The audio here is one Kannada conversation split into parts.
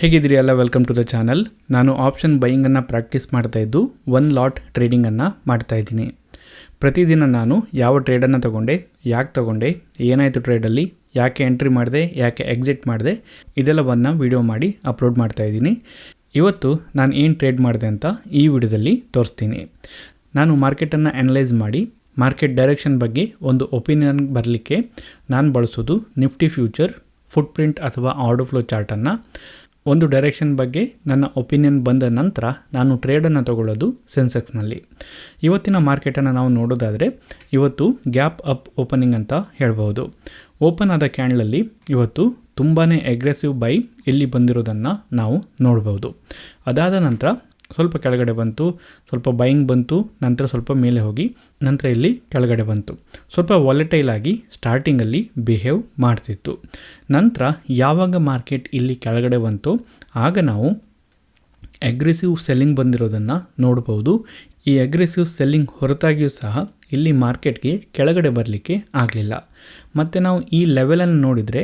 ಹೇಗಿದ್ದೀರಿ ಎಲ್ಲ? ವೆಲ್ಕಮ್ ಟು ದ ಚಾನಲ್ ನಾನು ಆಪ್ಷನ್ ಬೈಯಿಂಗನ್ನು ಪ್ರಾಕ್ಟೀಸ್ ಮಾಡ್ತಾ ಇದ್ದು ಒನ್ ಲಾಟ್ ಟ್ರೇಡಿಂಗನ್ನು ಮಾಡ್ತಾ ಇದ್ದೀನಿ. ಪ್ರತಿದಿನ ನಾನು ಯಾವ ಟ್ರೇಡನ್ನು ತಗೊಂಡೆ, ಯಾಕೆ ತಗೊಂಡೆ, ಏನಾಯಿತು ಟ್ರೇಡಲ್ಲಿ ಯಾಕೆ ಎಂಟ್ರಿ ಮಾಡಿದೆ, ಯಾಕೆ ಎಕ್ಸಿಟ್ ಮಾಡಿದೆ, ಇದೆಲ್ಲವನ್ನು ವೀಡಿಯೋ ಮಾಡಿ ಅಪ್ಲೋಡ್ ಮಾಡ್ತಾ ಇದ್ದೀನಿ. ಇವತ್ತು ನಾನು ಏನು ಟ್ರೇಡ್ ಮಾಡಿದೆ ಅಂತ ಈ ವಿಡಿಯೋದಲ್ಲಿ ತೋರಿಸ್ತೀನಿ. ನಾನು ಮಾರ್ಕೆಟನ್ನು ಅನಲೈಸ್ ಮಾಡಿ ಮಾರ್ಕೆಟ್ ಡೈರೆಕ್ಷನ್ ಬಗ್ಗೆ ಒಂದು ಒಪಿನಿಯನ್ ಬರಲಿಕ್ಕೆ ನಾನು ಬಳಸೋದು ನಿಫ್ಟಿ ಫ್ಯೂಚರ್ ಫುಟ್ ಪ್ರಿಂಟ್ ಅಥವಾ ಆರ್ಡರ್ ಫ್ಲೋ ಚಾರ್ಟನ್ನು ಒಂದು ಡೈರೆಕ್ಷನ್ ಬಗ್ಗೆ ನನ್ನ ಒಪಿನಿಯನ್ ಬಂದ ನಂತರ ನಾನು ಟ್ರೇಡನ್ನು ತಗೊಳ್ಳೋದು ಸೆನ್ಸೆಕ್ಸ್ನಲ್ಲಿ ಇವತ್ತಿನ ಮಾರ್ಕೆಟನ್ನು ನಾವು ನೋಡೋದಾದರೆ ಇವತ್ತು ಗ್ಯಾಪ್ ಅಪ್ ಓಪನಿಂಗ್ ಅಂತ ಹೇಳ್ಬೋದು ಓಪನ್ ಆದ ಕ್ಯಾಂಡ್ಲಲ್ಲಿ ಇವತ್ತು ತುಂಬಾ ಅಗ್ರೆಸಿವ್ ಬೈ ಇಲ್ಲಿ ಬಂದಿರೋದನ್ನು ನಾವು ನೋಡ್ಬೋದು ಅದಾದ ನಂತರ ಸ್ವಲ್ಪ ಕೆಳಗಡೆ ಬಂತು, ಸ್ವಲ್ಪ ಬೈಯಿಂಗ್ ಬಂತು, ನಂತರ ಸ್ವಲ್ಪ ಮೇಲೆ ಹೋಗಿ, ನಂತರ ಇಲ್ಲಿ ಕೆಳಗಡೆ ಬಂತು. ಸ್ವಲ್ಪ ವಾಲೆಟೈಲ್ ಆಗಿ ಸ್ಟಾರ್ಟಿಂಗಲ್ಲಿ ಬಿಹೇವ್ ಮಾಡ್ತಿತ್ತು. ನಂತರ ಯಾವಾಗ ಮಾರ್ಕೆಟ್ ಇಲ್ಲಿ ಕೆಳಗಡೆ ಬಂತು, ಆಗ ನಾವು ಅಗ್ರೆಸಿವ್ ಸೆಲ್ಲಿಂಗ್ ಬಂದಿರೋದನ್ನು ನೋಡ್ಬೋದು. ಈ ಅಗ್ರೆಸಿವ್ ಸೆಲ್ಲಿಂಗ್ ಹೊರತಾಗಿಯೂ ಸಹ ಇಲ್ಲಿ ಮಾರ್ಕೆಟ್ಗೆ ಕೆಳಗಡೆ ಬರಲಿಕ್ಕೆ ಆಗಲಿಲ್ಲ. ಮತ್ತು ನಾವು ಈ ಲೆವೆಲನ್ನು ನೋಡಿದರೆ,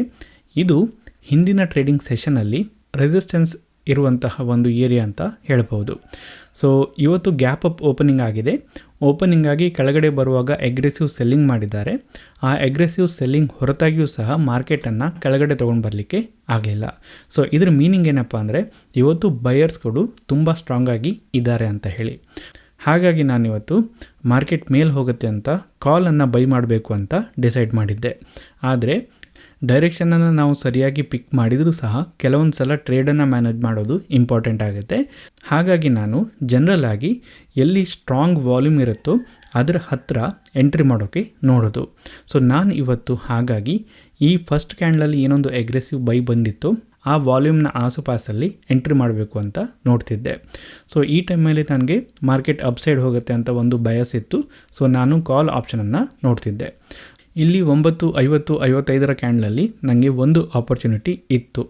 ಇದು ಹಿಂದಿನ ಟ್ರೇಡಿಂಗ್ ಸೆಷನಲ್ಲಿ ರೆಸಿಸ್ಟೆನ್ಸ್ ಇರುವಂತಹ ಒಂದು ಏರಿಯಾ ಅಂತ ಹೇಳ್ಬೋದು ಸೊ ಇವತ್ತು ಗ್ಯಾಪ್ ಅಪ್ ಓಪನಿಂಗ್ ಆಗಿದೆ. ಓಪನಿಂಗ್ ಆಗಿ ಕೆಳಗಡೆ ಬರುವಾಗ ಅಗ್ರೆಸಿವ್ ಸೆಲ್ಲಿಂಗ್ ಮಾಡಿದ್ದಾರೆ. ಆ ಅಗ್ರೆಸಿವ್ ಸೆಲ್ಲಿಂಗ್ ಹೊರತಾಗಿಯೂ ಸಹ ಮಾರ್ಕೆಟನ್ನು ಕೆಳಗಡೆ ತೊಗೊಂಡು ಬರಲಿಕ್ಕೆ ಆಗಲಿಲ್ಲ. ಸೊ ಇದ್ರ ಮೀನಿಂಗ್ ಏನಪ್ಪ ಅಂದರೆ, ಇವತ್ತು ಬಯರ್ಸ್ಗಳು ತುಂಬ ಸ್ಟ್ರಾಂಗ್ ಆಗಿ ಇದ್ದಾರೆ ಅಂತ ಹೇಳಿ. ಹಾಗಾಗಿ ನಾನಿವತ್ತು ಮಾರ್ಕೆಟ್ ಮೇಲೆ ಹೋಗುತ್ತೆ ಅಂತ ಕಾಲನ್ನು ಬೈ ಮಾಡಬೇಕು ಅಂತ ಡಿಸೈಡ್ ಮಾಡಿದ್ದೆ. ಆದರೆ ಡೈರೆಕ್ಷನನ್ನು ನಾವು ಸರಿಯಾಗಿ ಪಿಕ್ ಮಾಡಿದರೂ ಸಹ ಕೆಲವೊಂದು ಸಲ ಟ್ರೇಡನ್ನು ಮ್ಯಾನೇಜ್ ಮಾಡೋದು ಇಂಪಾರ್ಟೆಂಟ್ ಆಗುತ್ತೆ. ಹಾಗಾಗಿ ನಾನು ಜನರಲ್ ಆಗಿ ಎಲ್ಲಿ ಸ್ಟ್ರಾಂಗ್ ವಾಲ್ಯೂಮ್ ಇರುತ್ತೋ ಅದರ ಹತ್ತಿರ ಎಂಟ್ರಿ ಮಾಡೋಕ್ಕೆ ನೋಡೋದು. ಸೊ ನಾನು ಇವತ್ತು ಹಾಗಾಗಿ ಈ ಫಸ್ಟ್ ಕ್ಯಾಂಡಲಲ್ಲಿ ಏನೊಂದು ಅಗ್ರೆಸಿವ್ ಬೈ ಬಂದಿತ್ತು ಆ ವಾಲ್ಯೂಮ್ನ ಆಸುಪಾಸಲ್ಲಿ ಎಂಟ್ರಿ ಮಾಡಬೇಕು ಅಂತ ನೋಡ್ತಿದ್ದೆ. ಸೊ ಈ ಟೈಮಲ್ಲಿ ನನಗೆ ಮಾರ್ಕೆಟ್ ಅಪ್ಸೈಡ್ ಹೋಗುತ್ತೆ ಅಂತ ಒಂದು ಬಯಸ್ ಸೊ ನಾನು ಕಾಲ್ ಆಪ್ಷನನ್ನು ನೋಡ್ತಿದ್ದೆ. ಇಲ್ಲಿ ಒಂಬತ್ತು, ಐವತ್ತು, ಐವತ್ತೈದರ ಕ್ಯಾಂಡ್ಲಲ್ಲಿ ನನಗೆ ಒಂದು ಆಪರ್ಚುನಿಟಿ ಇತ್ತು.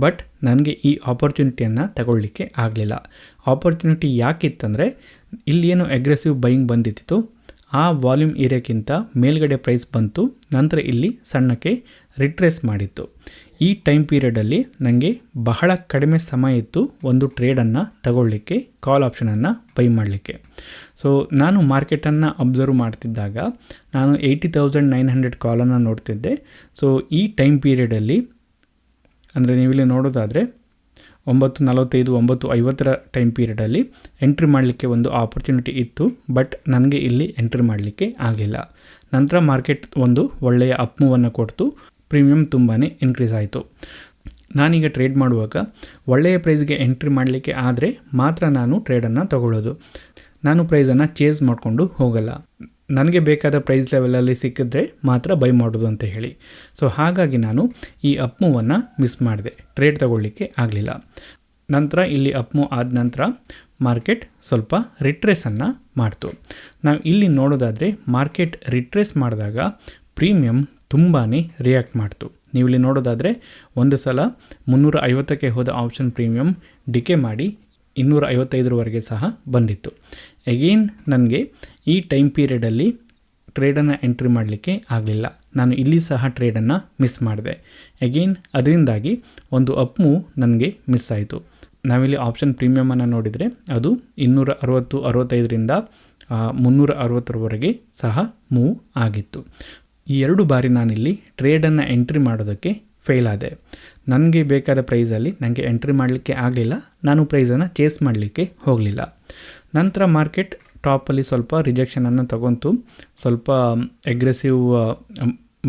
ಬಟ್ ನನಗೆ ಈ ಆಪರ್ಚುನಿಟಿಯನ್ನು ತಗೊಳ್ಳಿಕ್ಕೆ ಆಗಲಿಲ್ಲ. ಆಪರ್ಚುನಿಟಿ ಯಾಕಿತ್ತಂದರೆ ಏನು ಅಗ್ರೆಸಿವ್ ಬೈಯಿಂಗ್ ಬಂದಿತ್ತು. ಆ ವಾಲ್ಯೂಮ್ ಏರಿಯಾಕ್ಕಿಂತ ಮೇಲ್ಗಡೆ ಪ್ರೈಸ್ ಬಂತು. ನಂತರ ಇಲ್ಲಿ ಸಣ್ಣಕ್ಕೆ ರಿಟ್ರೇಸ್ ಮಾಡಿತ್ತು. ಈ ಟೈಮ್ ಪೀರಿಯಡಲ್ಲಿ ನನಗೆ ಬಹಳ ಕಡಿಮೆ ಸಮಯ ಇತ್ತು ಒಂದು ಟ್ರೇಡನ್ನು ತಗೊಳ್ಳಿಕ್ಕೆ ಕಾಲ್ ಆಪ್ಷನನ್ನು ಬೈ ಮಾಡಲಿಕ್ಕೆ. ಸೊ ನಾನು ಮಾರ್ಕೆಟನ್ನು ಅಬ್ಸರ್ವ್ ಮಾಡ್ತಿದ್ದಾಗ ನಾನು ಏಯ್ಟಿ ತೌಸಂಡ್ ನೈನ್ ಹಂಡ್ರೆಡ್ ಕಾಲನ್ನು ನೋಡ್ತಿದ್ದೆ. ಸೊ ಈ ಟೈಮ್ ಪೀರಿಯಡಲ್ಲಿ ಅಂದರೆ ನೀವಿಲ್ಲಿ ನೋಡೋದಾದರೆ ಒಂಬತ್ತು ನಲವತ್ತೈದು, ಒಂಬತ್ತು ಐವತ್ತರ ಟೈಮ್ ಪೀರಿಯಡಲ್ಲಿ ಎಂಟ್ರಿ ಮಾಡಲಿಕ್ಕೆ ಒಂದು ಆಪರ್ಚುನಿಟಿ ಇತ್ತು ಬಟ್ ನನಗೆ ಇಲ್ಲಿ ಎಂಟ್ರಿ ಮಾಡಲಿಕ್ಕೆ ಆಗಲಿಲ್ಲ. ನಂತರ ಮಾರ್ಕೆಟ್ ಒಂದು ಒಳ್ಳೆಯ ಅಪ್ ಮೂವನ್ನು ಕೊಡ್ತು. ಪ್ರೀಮಿಯಮ್ ತುಂಬಾ ಇನ್ಕ್ರೀಸ್ ಆಯಿತು. ನಾನೀಗ ಟ್ರೇಡ್ ಮಾಡುವಾಗ ಒಳ್ಳೆಯ ಪ್ರೈಸ್ಗೆ ಎಂಟ್ರಿ ಮಾಡಲಿಕ್ಕೆ ಆದರೆ ಮಾತ್ರ ನಾನು ಟ್ರೇಡನ್ನು ತಗೊಳ್ಳೋದು. ನಾನು ಪ್ರೈಸನ್ನು ಚೇಸ್ ಮಾಡಿಕೊಂಡು ಹೋಗಲ್ಲ. ನನಗೆ ಬೇಕಾದ ಪ್ರೈಸ್ ಲೆವೆಲಲ್ಲಿ ಸಿಕ್ಕಿದ್ರೆ ಮಾತ್ರ ಬೈ ಮಾಡೋದು ಅಂತ ಹೇಳಿ. ಸೊ ಹಾಗಾಗಿ ನಾನು ಈ ಅಪ್ ಮೂವನ್ನು ಮಿಸ್ ಮಾಡಿದೆ. ಟ್ರೇಡ್ ತಗೊಳ್ಳಿಕ್ಕೆ ಆಗಲಿಲ್ಲ. ನಂತರ ಇಲ್ಲಿ ಅಪ್ ಮೂವ್ ಆದ ನಂತರ ಮಾರ್ಕೆಟ್ ಸ್ವಲ್ಪ ರಿಟ್ರೇಸನ್ನು ಮಾಡ್ತು. ನಾವು ಇಲ್ಲಿ ನೋಡೋದಾದರೆ ಮಾರ್ಕೆಟ್ ರಿಟ್ರೇಸ್ ಮಾಡಿದಾಗ ಪ್ರೀಮಿಯಮ್ ತುಂಬಾ ರಿಯಾಕ್ಟ್ ಮಾಡ್ತು. ನೀವು ಇಲ್ಲಿ ನೋಡೋದಾದರೆ, ಒಂದು ಸಲ ಮುನ್ನೂರ ಐವತ್ತಕ್ಕೆ ಹೋದ ಆಪ್ಷನ್ ಪ್ರೀಮಿಯಂ ಡಿಕೆ ಮಾಡಿ ಇನ್ನೂರ ಐವತ್ತೈದರವರೆಗೆ ಸಹ ಬಂದಿತ್ತು. ಎಗೇನ್ ನನಗೆ ಈ ಟೈಮ್ ಪೀರಿಯಡಲ್ಲಿ ಟ್ರೇಡನ್ನು ಎಂಟ್ರಿ ಮಾಡಲಿಕ್ಕೆ ಆಗಲಿಲ್ಲ. ನಾನು ಇಲ್ಲಿ ಸಹ ಟ್ರೇಡನ್ನು ಮಿಸ್ ಮಾಡಿದೆ. ಎಗೇನ್ ಅದರಿಂದಾಗಿ ಒಂದು ಅಪ್ ಮೂವ್ ನನಗೆ ಮಿಸ್ ಆಯಿತು. ನಾವಿಲ್ಲಿ ಆಪ್ಷನ್ ಪ್ರೀಮಿಯಮನ್ನು ನೋಡಿದರೆ ಅದು ಇನ್ನೂರ ಅರವತ್ತು ಅರವತ್ತೈದರಿಂದ ಮುನ್ನೂರ ಅರವತ್ತರವರೆಗೆ ಸಹ ಮೂವ್ ಆಗಿತ್ತು. ಈ ಎರಡು ಬಾರಿ ನಾನಿಲ್ಲಿ ಟ್ರೇಡನ್ನು ಎಂಟ್ರಿ ಮಾಡೋದಕ್ಕೆ ಫೇಲ್ ಆದೆ. ನನಗೆ ಬೇಕಾದ ಪ್ರೈಸಲ್ಲಿ ನನಗೆ ಎಂಟ್ರಿ ಮಾಡಲಿಕ್ಕೆ ಆಗಲಿಲ್ಲ, ನಾನು ಪ್ರೈಸನ್ನು ಚೇಸ್ ಮಾಡಲಿಕ್ಕೆ ಹೋಗಲಿಲ್ಲ. ನಂತರ ಮಾರ್ಕೆಟ್ ಟಾಪಲ್ಲಿ ಸ್ವಲ್ಪ ರಿಜೆಕ್ಷನನ್ನು ತಗೊಂತು, ಸ್ವಲ್ಪ ಎಗ್ರೆಸಿವ್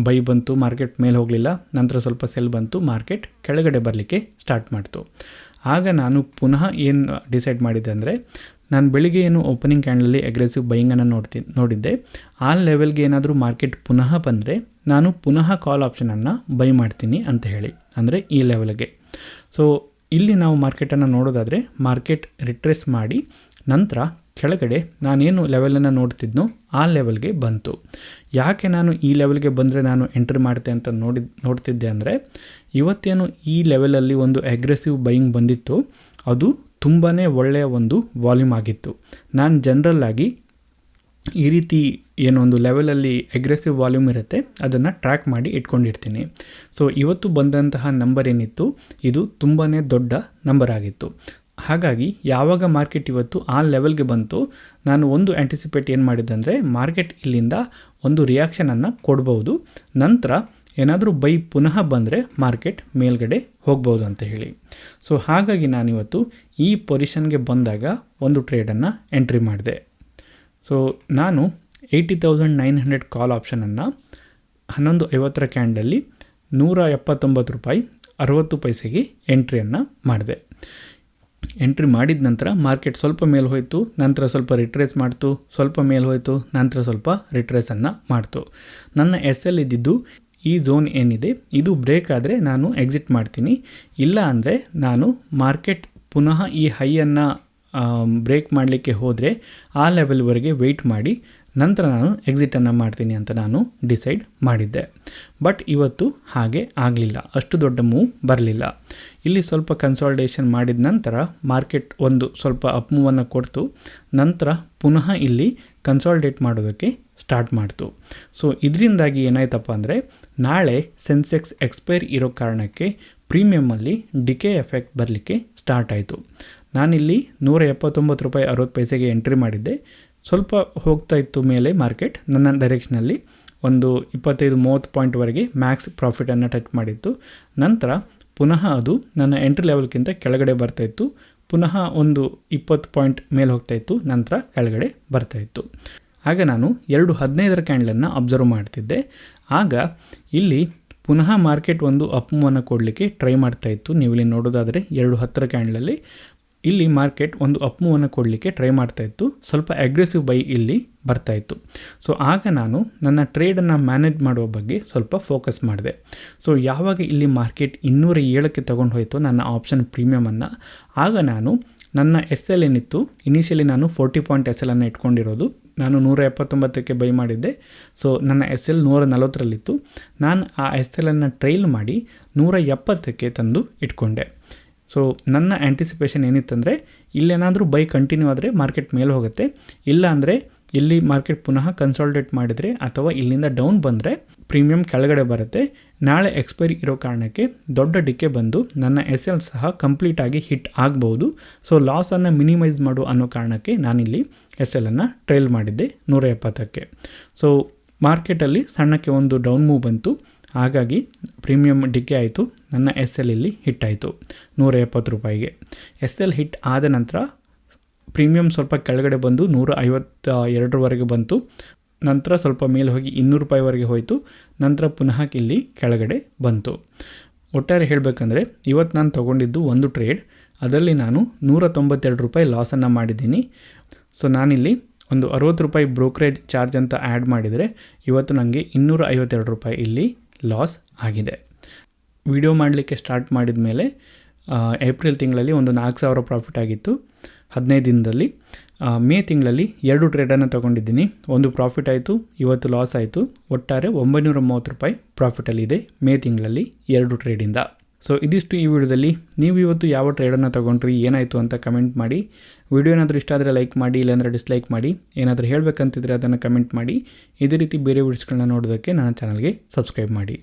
ಬೈ ಬಂತು ಮಾರ್ಕೆಟ್ ಮೇಲೆ ಹೋಗಲಿಲ್ಲ, ನಂತರ ಸ್ವಲ್ಪ ಸೆಲ್ ಬಂತು ಮಾರ್ಕೆಟ್ ಕೆಳಗಡೆ ಬರಲಿಕ್ಕೆ ಸ್ಟಾರ್ಟ್ ಮಾಡ್ತು. ಆಗ ನಾನು ಪುನಃ ಏನು ಡಿಸೈಡ್ ಮಾಡಿದ್ದೆ ಅಂದರೆ ನಾನು ಬೆಳಿಗ್ಗೆ ಏನು ಓಪನಿಂಗ್ ಕ್ಯಾಂಡಲಲ್ಲಿ ಅಗ್ರೆಸಿವ್ ಬೈಯಿಂಗನ್ನು ನೋಡ್ತಿ, ನೋಡಿದ್ದೆ. ಆ ಲೆವೆಲ್ಗೆ ಏನಾದರೂ ಮಾರ್ಕೆಟ್ ಪುನಃ ಬಂದರೆ ನಾನು ಪುನಃ ಕಾಲ್ ಆಪ್ಷನನ್ನು ಬೈ ಮಾಡ್ತೀನಿ ಅಂತ ಹೇಳಿ, ಅಂದರೆ ಈ ಲೆವೆಲ್ಗೆ ಸೊ ಇಲ್ಲಿ ನಾವು ಮಾರ್ಕೆಟನ್ನು ನೋಡೋದಾದರೆ ಮಾರ್ಕೆಟ್ ರಿಟ್ರೆಸ್ ಮಾಡಿ ನಂತರ ಕೆಳಗಡೆ ನಾನೇನು ಲೆವೆಲನ್ನು ನೋಡ್ತಿದ್ನೋ ಆ ಲೆವೆಲ್ಗೆ ಬಂತು. ಯಾಕೆ ನಾನು ಈ ಲೆವೆಲ್ಗೆ ಬಂದರೆ ನಾನು ಎಂಟ್ರಿ ಮಾಡ್ತೆ ಅಂತ ನೋಡಿ ನೋಡ್ತಿದ್ದೆ ಅಂದರೆ ಇವತ್ತೇನು ಈ ಲೆವೆಲಲ್ಲಿ ಒಂದು ಅಗ್ರೆಸಿವ್ ಬೈಯಿಂಗ್ ಬಂದಿತ್ತು ಅದು ತುಂಬಾ ಒಳ್ಳೆಯ ಒಂದು ವಾಲ್ಯೂಮ್ ಆಗಿತ್ತು. ನಾನು ಜನರಲ್ಲಾಗಿ ಈ ರೀತಿ ಏನೊಂದು ಲೆವೆಲಲ್ಲಿ ಅಗ್ರೆಸಿವ್ ವಾಲ್ಯೂಮ್ ಇರುತ್ತೆ, ಅದನ್ನು ಟ್ರ್ಯಾಕ್ ಮಾಡಿ ಇಟ್ಕೊಂಡಿರ್ತೀನಿ. ಸೊ ಇವತ್ತು ಬಂದಂತಹ ನಂಬರ್ ಏನಿತ್ತು, ಇದು ತುಂಬಾ ದೊಡ್ಡ ನಂಬರ್ ಆಗಿತ್ತು. ಹಾಗಾಗಿ, ಯಾವಾಗ ಮಾರ್ಕೆಟ್ ಇವತ್ತು ಆ ಲೆವೆಲ್ಗೆ ಬಂತು, ನಾನು ಒಂದು ಆ್ಯಂಟಿಸಿಪೇಟ್ ಏನು ಮಾಡಿದ್ದಂದರೆ ಮಾರ್ಕೆಟ್ ಇಲ್ಲಿಂದ ಒಂದು ರಿಯಾಕ್ಷನನ್ನು ಕೊಡ್ಬೋದು. ನಂತರ ಏನಾದರೂ ಬೈ ಪುನಃ ಬಂದರೆ ಮಾರ್ಕೆಟ್ ಮೇಲ್ಗಡೆ ಹೋಗ್ಬೋದು ಅಂತ ಹೇಳಿ. ಸೊ ಹಾಗಾಗಿ ನಾನಿವತ್ತು ಈ ಪೊಸಿಷನ್ಗೆ ಬಂದಾಗ ಒಂದು ಟ್ರೇಡನ್ನು ಎಂಟ್ರಿ ಮಾಡಿದೆ. ಸೊ ನಾನು eighty thousand nine hundred call ಆಪ್ಷನನ್ನು ಹನ್ನೊಂದು ಐವತ್ತರ ಕ್ಯಾಂಡಲ್ಲಿ ನೂರ ಎಪ್ಪತ್ತೊಂಬತ್ತು ರೂಪಾಯಿ ಅರವತ್ತು ಪೈಸೆಗೆ ಎಂಟ್ರಿಯನ್ನು ಮಾಡಿದೆ. ಎಂಟ್ರಿ ಮಾಡಿದ ನಂತರ ಮಾರ್ಕೆಟ್ ಸ್ವಲ್ಪ ಮೇಲೆ ಹೋಯಿತು, ನಂತರ ಸ್ವಲ್ಪ ರಿಟ್ರೇಸ್ ಮಾಡ್ತು, ಸ್ವಲ್ಪ ಮೇಲೆ ಹೋಯಿತು, ನಂತರ ಸ್ವಲ್ಪ ರಿಟ್ರೇಸನ್ನು ಮಾಡ್ತು. ನನ್ನ ಎಸ್ ಎಲ್ ಇದ್ದಿದ್ದು ಈ ಝೋನ್ ಏನಿದೆ, ಇದು ಬ್ರೇಕ್ ಆದರೆ ನಾನು ಎಕ್ಸಿಟ್ ಮಾಡ್ತೀನಿ. ಇಲ್ಲ ಅಂದರೆ ನಾನು ಮಾರ್ಕೆಟ್ ಪುನಃ ಈ ಹೈಯನ್ನು ಬ್ರೇಕ್ ಮಾಡಲಿಕ್ಕೆ ಹೋದರೆ ಆ ಲೆವೆಲ್ವರೆಗೆ ವೆಯ್ಟ್ ಮಾಡಿ, ನಂತರ ನಾನು ಎಕ್ಸಿಟನ್ನು ಮಾಡ್ತೀನಿ ಅಂತ ನಾನು ಡಿಸೈಡ್ ಮಾಡಿದ್ದೆ. ಬಟ್ ಇವತ್ತು ಹಾಗೆ ಆಗಲಿಲ್ಲ. ಅಷ್ಟು ದೊಡ್ಡ ಮೂವ್ ಬರಲಿಲ್ಲ. ಇಲ್ಲಿ ಸ್ವಲ್ಪ ಕನ್ಸಾಲ್ಟೇಷನ್ ಮಾಡಿದ ನಂತರ ಮಾರ್ಕೆಟ್ ಒಂದು ಸ್ವಲ್ಪ ಅಪ್ ಮೂವನ್ನು ಕೊಡ್ತು. ನಂತರ ಪುನಃ ಇಲ್ಲಿ ಕನ್ಸಾಲ್ಟೇಟ್ ಮಾಡೋದಕ್ಕೆ ಸ್ಟಾರ್ಟ್ ಮಾಡ್ತು. ಸೊ ಇದರಿಂದಾಗಿ ಏನಾಯ್ತಪ್ಪ ಅಂದರೆ, ನಾಳೆ ಸೆನ್ಸೆಕ್ಸ್ ಎಕ್ಸ್ಪೈರ್ ಇರೋ ಕಾರಣಕ್ಕೆ ಪ್ರೀಮಿಯಮಲ್ಲಿ ಡಿಕೆ ಎಫೆಕ್ಟ್ ಬರಲಿಕ್ಕೆ ಸ್ಟಾರ್ಟ್ ಆಯಿತು. ನಾನಿಲ್ಲಿ ನೂರ ಎಪ್ಪತ್ತೊಂಬತ್ತು ರೂಪಾಯಿ ಅರವತ್ತು ಪೈಸೆಗೆ ಎಂಟ್ರಿ ಮಾಡಿದ್ದೆ. ಸ್ವಲ್ಪ ಹೋಗ್ತಾ ಇತ್ತು ಮೇಲೆ ಮಾರ್ಕೆಟ್ ನನ್ನ ಡೈರೆಕ್ಷನಲ್ಲಿ ಒಂದು ಇಪ್ಪತ್ತೈದು, ಮೂವತ್ತು ಪಾಯಿಂಟ್ವರೆಗೆ ಮ್ಯಾಕ್ಸ್ ಪ್ರಾಫಿಟನ್ನು ಟಚ್ ಮಾಡಿತ್ತು. ನಂತರ ಪುನಃ ಅದು ನನ್ನ ಎಂಟ್ರಿ ಲೆವೆಲ್ಗಿಂತ ಕೆಳಗಡೆ ಬರ್ತಾಯಿತ್ತು ಪುನಃ ಒಂದು ಇಪ್ಪತ್ತು ಪಾಯಿಂಟ್ ಮೇಲೆ ಹೋಗ್ತಾಯಿತ್ತು ನಂತರ ಕೆಳಗಡೆ ಬರ್ತಾಯಿತ್ತು ಆಗ ನಾನು ಎರಡು ಹದಿನೈದರ ಕ್ಯಾಂಡಲನ್ನು ಅಬ್ಸರ್ವ್ ಮಾಡ್ತಿದ್ದೆ. ಆಗ ಇಲ್ಲಿ ಪುನಃ ಮಾರ್ಕೆಟ್ ಒಂದು ಅಪ್ ಮೂವನ್ನು ಕೊಡಲಿಕ್ಕೆ ಟ್ರೈ ಮಾಡ್ತಾಯಿತ್ತು ನೀವು ಇಲ್ಲಿ ನೋಡೋದಾದರೆ ಎರಡು ಹತ್ತರ ಕ್ಯಾಂಡಲಲ್ಲಿ ಇಲ್ಲಿ ಮಾರ್ಕೆಟ್ ಒಂದು ಅಪ್ ಮೂವನ್ನು ಕೊಡಲಿಕ್ಕೆ ಟ್ರೈ ಮಾಡ್ತಾ ಇತ್ತು. ಸ್ವಲ್ಪ ಅಗ್ರೆಸಿವ್ ಬೈ ಇಲ್ಲಿ ಬರ್ತಾ ಇತ್ತು. ಸೊ ಆಗ ನಾನು ನನ್ನ ಟ್ರೇಡನ್ನು ಮ್ಯಾನೇಜ್ ಮಾಡುವ ಬಗ್ಗೆ ಸ್ವಲ್ಪ ಫೋಕಸ್ ಮಾಡಿದೆ. ಸೊ ಯಾವಾಗ ಇಲ್ಲಿ ಮಾರ್ಕೆಟ್ ಇನ್ನೂರ ಏಳಕ್ಕೆ ತೊಗೊಂಡು ಹೋಯಿತು ನನ್ನ ಆಪ್ಷನ್ ಪ್ರೀಮಿಯಮನ್ನು ಆಗ ನಾನು ನನ್ನ ಎಸ್ ಎಲ್ ಏನಿತ್ತು ಇನಿಷಿಯಲಿ ನಾನು ಫೋರ್ಟಿ ಪಾಯಿಂಟ್ ಎಸ್ ಎಲ್ ಅನ್ನು ಇಟ್ಕೊಂಡಿರೋದು. ನಾನು ನೂರ ಎಪ್ಪತ್ತೊಂಬತ್ತಕ್ಕೆ ಬೈ ಮಾಡಿದ್ದೆ. ಸೊ ನನ್ನ ಎಸ್ ಎಲ್ ನೂರ ನಲವತ್ತರಲ್ಲಿತ್ತು. ನಾನು ಆ ಎಸ್ ಎಲನ್ನು ಟ್ರೈಲ್ ಮಾಡಿ ನೂರ ಎಪ್ಪತ್ತಕ್ಕೆ ತಂದು ಇಟ್ಕೊಂಡೆ. ಸೊ ನನ್ನ ಆ್ಯಂಟಿಸಿಪೇಷನ್ ಏನಿತ್ತಂದರೆ, ಇಲ್ಲೇನಾದರೂ ಬೈ ಕಂಟಿನ್ಯೂ ಆದರೆ ಮಾರ್ಕೆಟ್ ಮೇಲೆ ಹೋಗುತ್ತೆ. ಇಲ್ಲ ಅಂದರೆ ಇಲ್ಲಿ ಮಾರ್ಕೆಟ್ ಪುನಃ ಕನ್ಸಾಲ್ಟೇಟ್ ಮಾಡಿದರೆ ಅಥವಾ ಇಲ್ಲಿಂದ ಡೌನ್ ಬಂದರೆ ಪ್ರೀಮಿಯಂ ಕೆಳಗಡೆ ಬರುತ್ತೆ. ನಾಳೆ ಎಕ್ಸ್ಪೈರಿ ಇರೋ ಕಾರಣಕ್ಕೆ ದೊಡ್ಡ ಡಿಕ್ಕೆ ಬಂದು ನನ್ನ ಎಸ್ ಎಲ್ ಸಹ ಕಂಪ್ಲೀಟಾಗಿ ಹಿಟ್ ಆಗ್ಬೋದು. ಸೊ ಲಾಸನ್ನು ಮಿನಿಮೈಸ್ ಮಾಡು ಅನ್ನೋ ಕಾರಣಕ್ಕೆ ನಾನಿಲ್ಲಿ ಎಸ್ ಎಲ್ಲನ್ನು ಟ್ರೈಲ್ ಮಾಡಿದ್ದೆ ನೂರ ಎಪ್ಪತ್ತಕ್ಕೆ ಸೊ, ಮಾರ್ಕೆಟಲ್ಲಿ ಸಣ್ಣಕ್ಕೆ ಒಂದು ಡೌನ್ ಮೂವ್ ಬಂತು. ಹಾಗಾಗಿ ಪ್ರೀಮಿಯಮ್ ಡಿಕ್ಕೆ ಆಯಿತು. ನನ್ನ ಎಸ್ ಎಲ್ ಇಲ್ಲಿ ಹಿಟ್ ಆಯಿತು. ನೂರ ಎಪ್ಪತ್ತು ರೂಪಾಯಿಗೆ. ಎಸ್ ಎಲ್ ಹಿಟ್ ಆದ ನಂತರ ಪ್ರೀಮಿಯಂ ಸ್ವಲ್ಪ ಕೆಳಗಡೆ ಬಂದು ನೂರ ಐವತ್ತ ಎರಡರವರೆಗೆ ಬಂತು. ನಂತರ ಸ್ವಲ್ಪ ಮೇಲೆ ಹೋಗಿ ಇನ್ನೂರು ರೂಪಾಯಿವರೆಗೆ ಹೋಯಿತು. ನಂತರ ಪುನಃ ಇಲ್ಲಿ ಕೆಳಗಡೆ ಬಂತು. ಒಟ್ಟಾರೆ ಹೇಳಬೇಕಂದ್ರೆ ಇವತ್ತು ನಾನು ತೊಗೊಂಡಿದ್ದು ಒಂದು ಟ್ರೇಡ್. ಅದರಲ್ಲಿ ನಾನು ನೂರ ತೊಂಬತ್ತೆರಡು ರೂಪಾಯಿ ಲಾಸನ್ನು ಮಾಡಿದ್ದೀನಿ. ಸೊ ನಾನಿಲ್ಲಿ ಒಂದು ಅರುವತ್ತು ರೂಪಾಯಿ ಬ್ರೋಕರೇಜ್ ಚಾರ್ಜ್ ಅಂತ ಆ್ಯಡ್ ಮಾಡಿದರೆ ಇವತ್ತು ನನಗೆ ಇನ್ನೂರ ಐವತ್ತೆರಡು ರೂಪಾಯಿ ಇಲ್ಲಿ ಲಾಸ್ ಆಗಿದೆ. ವಿಡಿಯೋ ಮಾಡಲಿಕ್ಕೆ ಸ್ಟಾರ್ಟ್ ಮಾಡಿದ ಮೇಲೆ ಏಪ್ರಿಲ್ ತಿಂಗಳಲ್ಲಿ ಒಂದು ನಾಲ್ಕು ಸಾವಿರ ಪ್ರಾಫಿಟ್ ಆಗಿತ್ತು. ಹದಿನೈದು ದಿನದಲ್ಲಿ ಮೇ ತಿಂಗಳಲ್ಲಿ ಎರಡು ಟ್ರೇಡನ್ನು ತೊಗೊಂಡಿದ್ದೀನಿ. ಒಂದು ಪ್ರಾಫಿಟ್ ಆಯಿತು, ಇವತ್ತು ಲಾಸ್ ಆಯಿತು. ಒಟ್ಟಾರೆ ಒಂಬೈನೂರ ಮೂವತ್ತು ರೂಪಾಯಿ ಪ್ರಾಫಿಟಲ್ಲಿದೆ ಮೇ ತಿಂಗಳಲ್ಲಿ ಎರಡು ಟ್ರೇಡಿಂದ ಸೊ ಇದಿಷ್ಟು ಈ ವಿಡಿಯೋದಲ್ಲಿ. ನೀವು ಇವತ್ತು ಯಾವ ಟ್ರೇಡನ್ನು ತೊಗೊಂಡ್ರಿ, ಏನಾಯಿತು ಅಂತ ಕಮೆಂಟ್ ಮಾಡಿ. ವಿಡಿಯೋ ಏನಾದರೂ ಇಷ್ಟ ಆದರೆ ಲೈಕ್ ಮಾಡಿ, ಇಲ್ಲಾಂದರೆ ಡಿಸ್ಲೈಕ್ ಮಾಡಿ. ಏನಾದರೂ ಹೇಳಬೇಕಂತಿದ್ರೆ ಅದನ್ನು ಕಮೆಂಟ್ ಮಾಡಿ. ಇದೇ ರೀತಿ ಬೇರೆ ವಿಡಿಯೋಸ್ಗಳನ್ನ ನೋಡೋದಕ್ಕೆ ನನ್ನ ಚಾನಲ್ಗೆ ಸಬ್ಸ್ಕ್ರೈಬ್ ಮಾಡಿ.